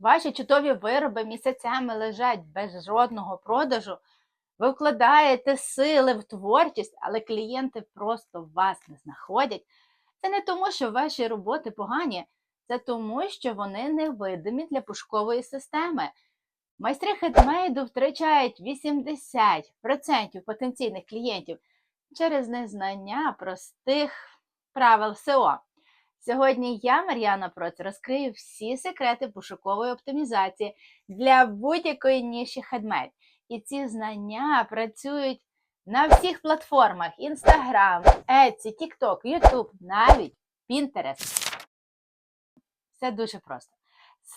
Ваші чудові вироби місяцями лежать без жодного продажу. Ви вкладаєте сили в творчість, але клієнти просто вас не знаходять. Це не тому, що ваші роботи погані, це тому, що вони невидимі для пошукової системи. Майстри хендмейду втрачають 80% потенційних клієнтів через незнання простих правил СЕО. Сьогодні я, Мар'яна Проц, розкрию всі секрети пошукової оптимізації для будь-якої ніші хедмейд. І ці знання працюють на всіх платформах: Instagram, Etsy, TikTok, YouTube, навіть Pinterest. Все дуже просто.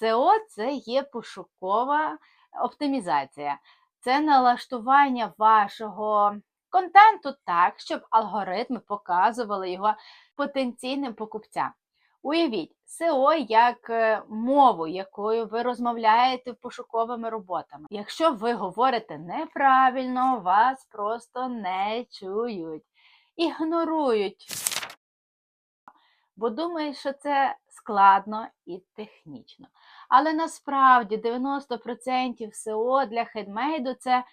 SEO – це є пошукова оптимізація, це налаштування вашого контенту так, щоб алгоритми показували його потенційним покупцям. Уявіть, SEO як е, мову, якою ви розмовляєте пошуковими роботами. Якщо ви говорите неправильно, вас просто не чують, ігнорують, бо думають, що це складно і технічно. Але насправді 90% SEO для хедмейду це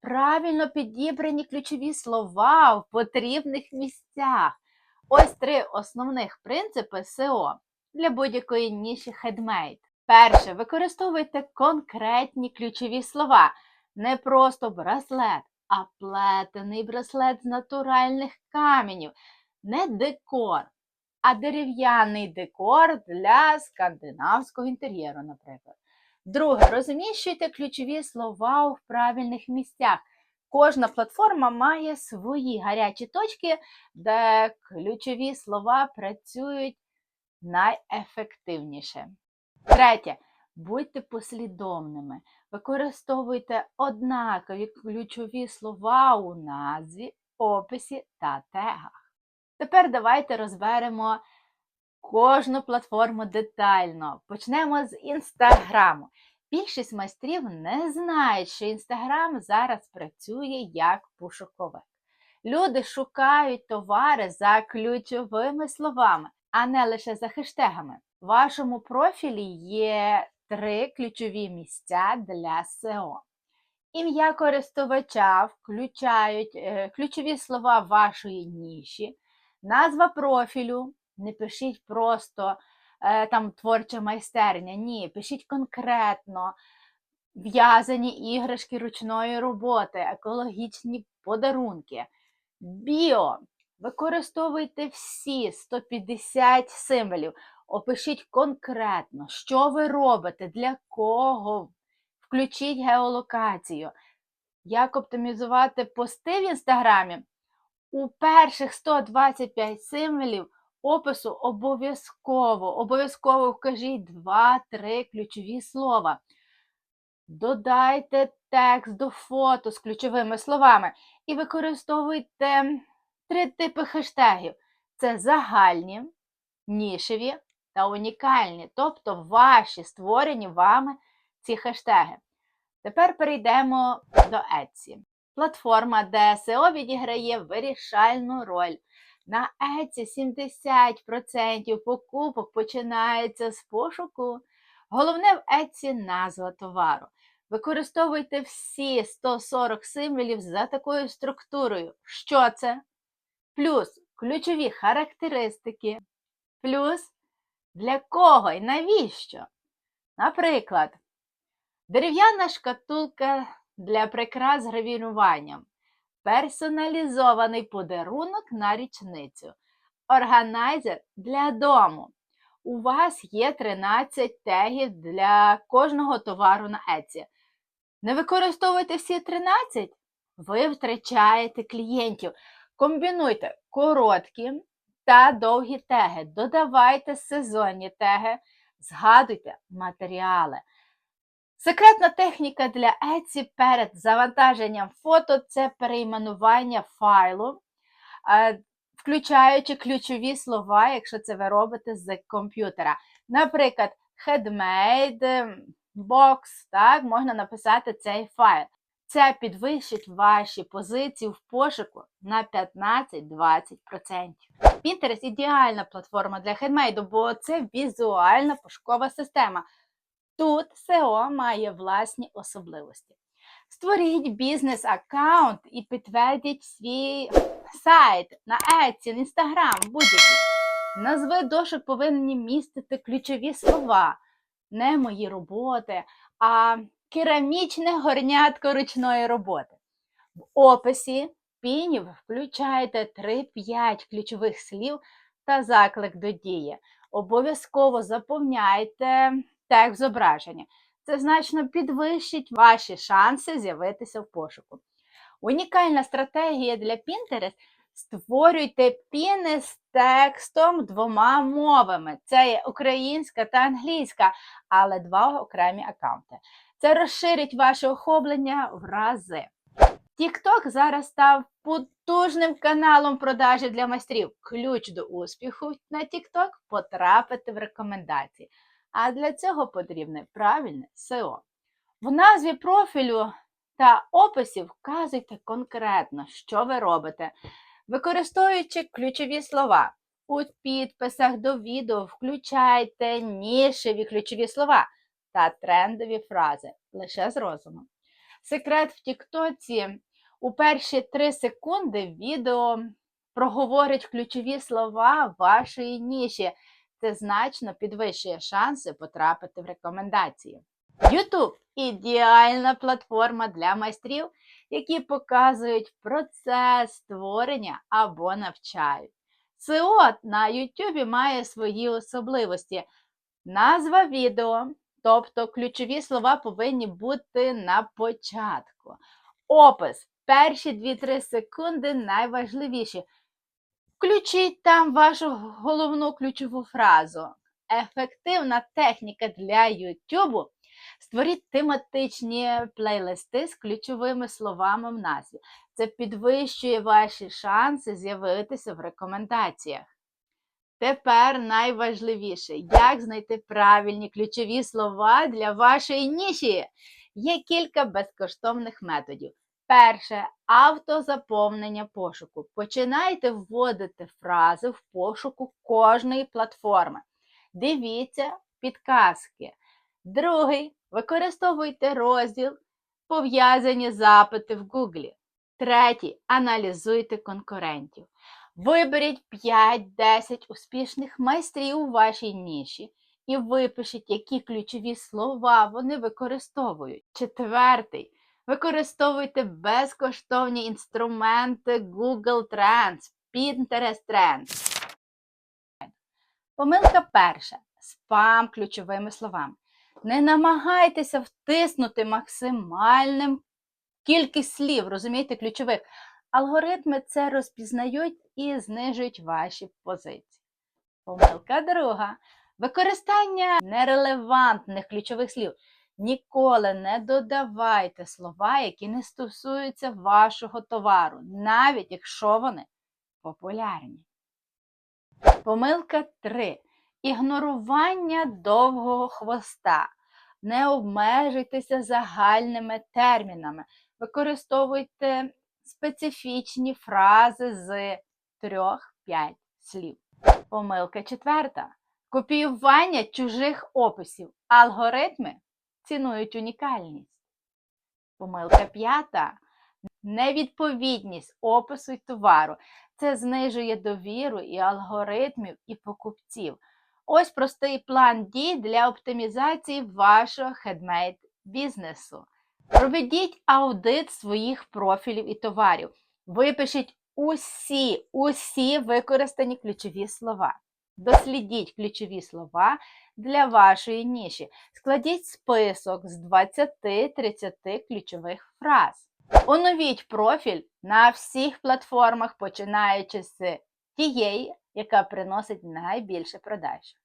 правильно підібрані ключові слова в потрібних місцях. Ось три основних принципи SEO для будь-якої ніші хедмейд. Перше, використовуйте конкретні ключові слова, не просто браслет, а плетений браслет з натуральних каменів, не декор, а дерев'яний декор для скандинавського інтер'єру, наприклад. Друге, розміщуйте ключові слова у правильних місцях. Кожна платформа має свої гарячі точки, де ключові слова працюють найефективніше. Третє. Будьте послідовними. Використовуйте однакові ключові слова у назві, описі та тегах. Тепер давайте розберемо кожну платформу детально. Почнемо з інстаграму. Більшість майстрів не знають, що інстаграм зараз працює як пошуковик. Люди шукають товари за ключовими словами, а не лише за хештегами. В вашому профілі є три ключові місця для SEO. Ім'я користувача включають е, ключові слова вашої ніші, назва профілю. Не пишіть просто там творча майстерня. Ні, пишіть конкретно в'язані іграшки ручної роботи, екологічні подарунки. Біо. Використовуйте всі 150 символів. Опишіть конкретно, що ви робите, для кого. Включіть геолокацію. Як оптимізувати пости в інстаграмі? У перших 125 символів опису обов'язково, обов'язково вкажіть 2-3 ключові слова. Додайте текст до фото з ключовими словами і використовуйте три типи хештегів: це загальні, нішеві та унікальні, тобто ваші створені вами ці хештеги. Тепер перейдемо до Etsy. Платформа, де SEO відіграє вирішальну роль. На Etsy 70% покупок починається з пошуку. Головне в Etsy назва товару. Використовуйте всі 140 символів за такою структурою. Що це? Плюс ключові характеристики. Плюс для кого і навіщо? Наприклад, дерев'яна шкатулка для прикрас з гравіруванням, персоналізований подарунок на річницю, органайзер для дому. У вас є 13 тегів для кожного товару на Etsy. Не використовуйте всі 13, ви втрачаєте клієнтів. Комбінуйте короткі та довгі теги, додавайте сезонні теги, згадуйте матеріали. Секретна техніка для Etsy перед завантаженням фото це перейменування файлу, е, включаючи ключові слова, якщо це ви робите з комп'ютера. Наприклад, headmade, box, так, можна написати цей файл. Це підвищить ваші позиції в пошуку на 15-20%. Pinterest – ідеальна платформа для хендмейду, бо це візуальна пошукова система. Тут SEO має власні особливості. Створіть бізнес-аккаунт і підтвердіть свій сайт на Etsy, Instagram, будь-який. Назви дошок повинні містити ключові слова, не мої роботи, а керамічне горнятко ручної роботи. В описі пінів включайте 3-5 ключових слів та заклик до дії. Обов'язково заповняйте текст зображення. Це значно підвищить ваші шанси з'явитися в пошуку. Унікальна стратегія для Pinterest – створюйте піни з текстом двома мовами. Це є українська та англійська, але два окремі аккаунти. Це розширить ваше охоплення в рази. TikTok зараз став потужним каналом продажі для майстрів. Ключ до успіху на TikTok – потрапити в рекомендації. А для цього потрібне правильне SEO. В назві профілю та описі вказуйте конкретно, що ви робите, використовуючи ключові слова. У підписах до відео включайте нішеві ключові слова та трендові фрази лише з розумом. Секрет в Тіктоці у перші 3 секунди відео проговорить ключові слова вашої ніші. Це значно підвищує шанси потрапити в рекомендації. YouTube ідеальна платформа для майстрів, які показують процес створення або навчають. SEO на YouTube має свої особливості. Назва відео, тобто ключові слова повинні бути на початку. Опис перші 2-3 секунди найважливіші. Включіть там вашу головну ключову фразу. Ефективна техніка для YouTube. Створіть тематичні плейлисти з ключовими словами в назві. Це підвищує ваші шанси з'явитися в рекомендаціях. Тепер найважливіше, як знайти правильні ключові слова для вашої ніші. Є кілька безкоштовних методів. Перше автозаповнення пошуку. Починайте вводити фрази в пошуку кожної платформи. Дивіться підказки. Другий використовуйте розділ пов'язані запити в Google. Третій аналізуйте конкурентів. Виберіть 5-10 успішних майстрів у вашій ніші і випишіть, які ключові слова вони використовують. Четвертий. Використовуйте безкоштовні інструменти Google Trends, Pinterest Trends. Помилка перша. Спам ключовими словами. Не намагайтеся втиснути максимальним кількість слів, розумієте, ключових. Алгоритми це розпізнають і знижують ваші позиції. Помилка друга. Використання нерелевантних ключових слів. Ніколи не додавайте слова, які не стосуються вашого товару, навіть якщо вони популярні. Помилка 3. Ігнорування довгого хвоста. Не обмежуйтеся загальними термінами. Використовуйте специфічні фрази з 3-5 слів. Помилка четверта. Копіювання чужих описів. Алгоритми цінують унікальність. Помилка п'ята. Невідповідність опису товару. Це знижує довіру і алгоритмів, і покупців. Ось простий план дій для оптимізації вашого хедмейд бізнесу. Проведіть аудит своїх профілів і товарів. Випишіть усі, усі використані ключові слова. Дослідіть ключові слова для вашої ніші. Складіть список з 20-30 ключових фраз. Оновіть профіль на всіх платформах, починаючи з тієї, яка приносить найбільше продаж.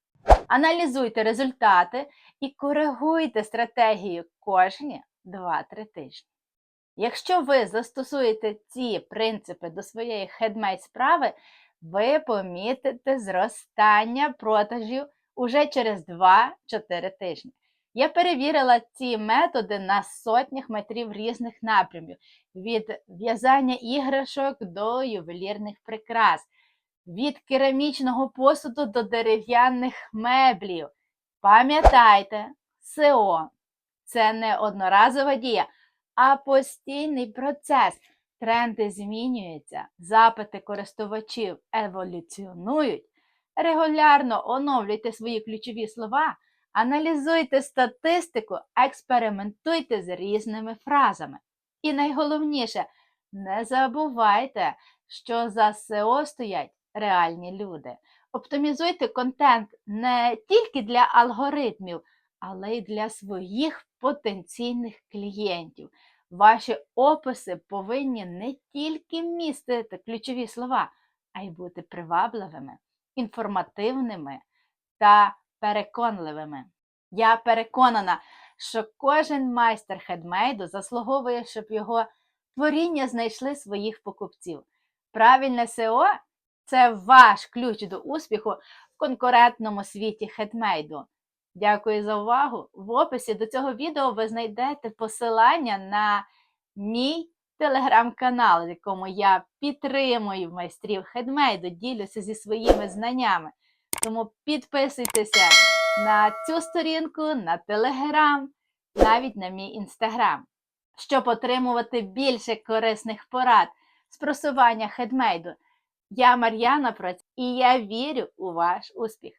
Аналізуйте результати і коригуйте стратегію кожні 2-3 тижні. Якщо ви застосуєте ці принципи до своєї хедмейд справи, ви помітите зростання продажів уже через 2-4 тижні. Я перевірила ці методи на сотнях метрів різних напрямів: від в'язання іграшок до ювелірних прикрас, від керамічного посуду до дерев'яних меблів. Пам'ятайте, СЕО це не одноразова дія, а постійний процес. Тренди змінюються, запити користувачів еволюціонують. Регулярно оновлюйте свої ключові слова, аналізуйте статистику, експериментуйте з різними фразами. І найголовніше, не забувайте, що за SEO стоять реальні люди. Оптимізуйте контент не тільки для алгоритмів, але й для своїх потенційних клієнтів. Ваші описи повинні не тільки містити ключові слова, а й бути привабливими, інформативними та переконливими. Я переконана, що кожен майстер хедмейду заслуговує, щоб його творіння знайшли своїх покупців. Правильне СЕО це ваш ключ до успіху в конкурентному світі хедмейду. Дякую за увагу! В описі до цього відео ви знайдете посилання на мій телеграм-канал, в якому я підтримую майстрів хедмейду, ділюся зі своїми знаннями. Тому підписуйтеся на цю сторінку, на телеграм, навіть на мій інстаграм, щоб отримувати більше корисних порад з просування хедмейду. Я Мар'яна Проць, і я вірю у ваш успіх.